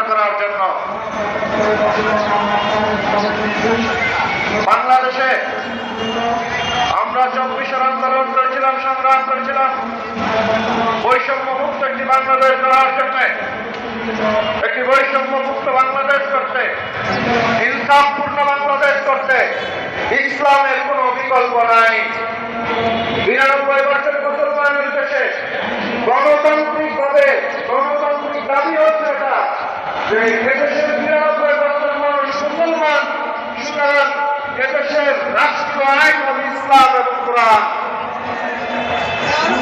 রক্ষা করার জন্য। বাংলাদেশে আমরা চব্বিশের আন্দোলন করেছিলাম, সংগ্রাম করেছিলাম। বৈষম্য মুক্ত একটি বাংলাদেশ করার জন্য। একটি বৈষম্য মুক্ত বাংলাদেশ করতে, ইনসাফপূর্ণ বাংলাদেশ করতে ইসলামের কোনো বিকল্প নাই। বিরানব্বই বছর মুসলমানের দেশে গণতান্ত্রিক ভাবে গণতান্ত্রিক দাবি হচ্ছে যে এদেশের বিরানব্বই বছর মানুষ মুসলমান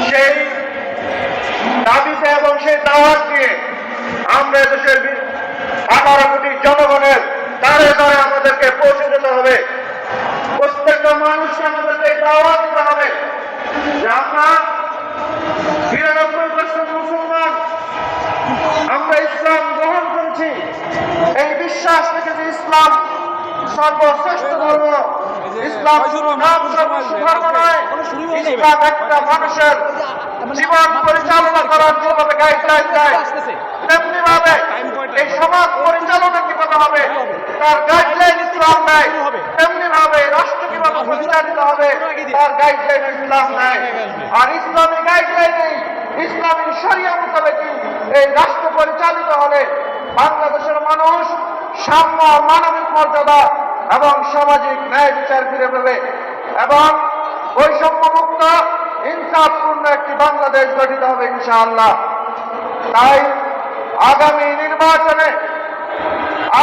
সেই দাবিতে এবং সেই দাওয়াত দিয়ে আমরা এদেশের আঠারো জনগণের দ্বারে দ্বারে আমাদেরকে পৌঁছে যেতে হবে। প্রত্যেকটা মানুষকে আমাদেরকে এই দাওয়াত দিতে হবে যে পার্সেন্ট মুসলমান আমরা ইসলাম গ্রহণ করেছি এই বিশ্বাস যে ইসলাম সর্বশ্রেষ্ঠ ধর্ম ইসলাম নাম সর্বস্ব ধর্ম নয় ইসলাম একটা মানুষের জীবন পরিচালনা করার যেভাবে গাইডলাইন দেয় তেমনি ভাবে এই সমাজ পরিচালনা কীভাবে হবে তার গাইডলাইন ইসলাম নেয় তেমনি ভাবে রাষ্ট্র কীভাবে পরিচালিত হবে তার গাইডলাইন ইসলাম নেয় আর ইসলামী গাইডলাইনে ইসলামী শরিয়া মোতাবেকই এই রাষ্ট্র পরিচালিত হলে বাংলাদেশের মানুষ সাম্য মানবিক মর্যাদা এবং সামাজিক ন্যায় বিচার ফিরে পেবে এবং বৈষম্য মুক্ত ইনসাফপূর্ণ একটি বাংলাদেশ গঠিত হবে ইনশাআল্লাহ। তাই আগামী নির্বাচনে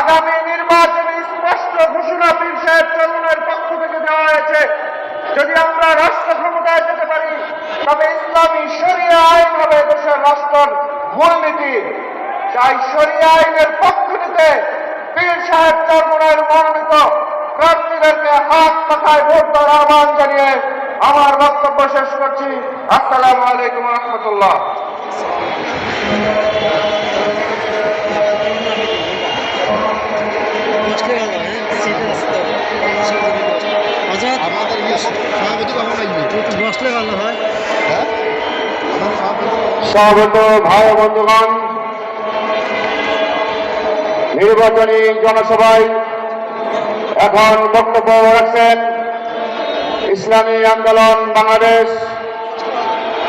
আগামী নির্বাচনে স্পষ্ট ঘোষণা পীর সাহেব চরুণের পক্ষ থেকে দেওয়া হয়েছে, যদি আমরা রাষ্ট্র ক্ষমতায় যেতে পারি, তবে ইসলামী শরিয়া আইন হবে দেশের রাষ্ট্রের মূলনীতি। তাই শরিয়া আইনের পক্ষ সাহেব চরমনের মনোনীত প্রার্থীদেরকে হাত পাখায় ভোট দেওয়ার আহ্বান জানিয়ে আমার বক্তব্য শেষ করছি। আসসালামু আলাইকুম রহমতুল্লাহ। আমাদের সভাপতি কখন আসবে বসলে ভালো হয়। সভাপতি ভাই বন্ধুগণ। নির্বাচনী জনসভায় এখন বক্তব্য রাখছেন ইসলামী আন্দোলন বাংলাদেশ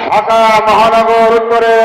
ঢাকা মহানগর উত্তরে